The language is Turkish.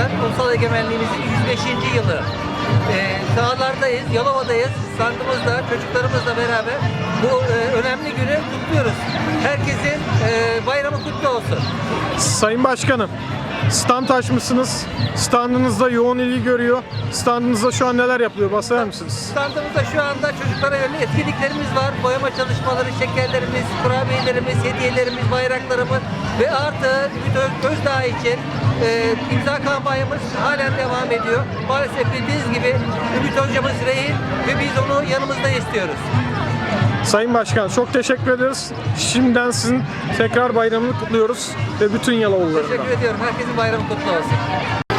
arkadaşlar. Ulusal egemenliğimizin 105. yılı. Ee, sahalardayız, Yalova'dayız. Standımızla, çocuklarımızla beraber bu e, önemli günü kutluyoruz. Herkesin e, bayramı kutlu olsun. Sayın Başkanım, stand açmışsınız. Standınızda yoğun ilgi görüyor. Standınızda şu an neler yapılıyor? Bahseder misiniz? Standımızda şu anda çocuklara yönelik etkinliklerimiz var. Boyama çalışmaları, şekerlerimiz, kurabiyelerimiz, hediyelerimiz, bayraklarımız ve artı Ümit Öz- Özdağ için e, imza kampanyamız halen devam ediyor. Maalesef bildiğiniz gibi Ümit hocamız rehin ve biz onu yanımızda istiyoruz. Sayın Başkan çok teşekkür ederiz. Şimdiden sizin tekrar bayramını kutluyoruz ve bütün Yalovalıların. Teşekkür ediyorum. Herkesin bayramı kutlu olsun.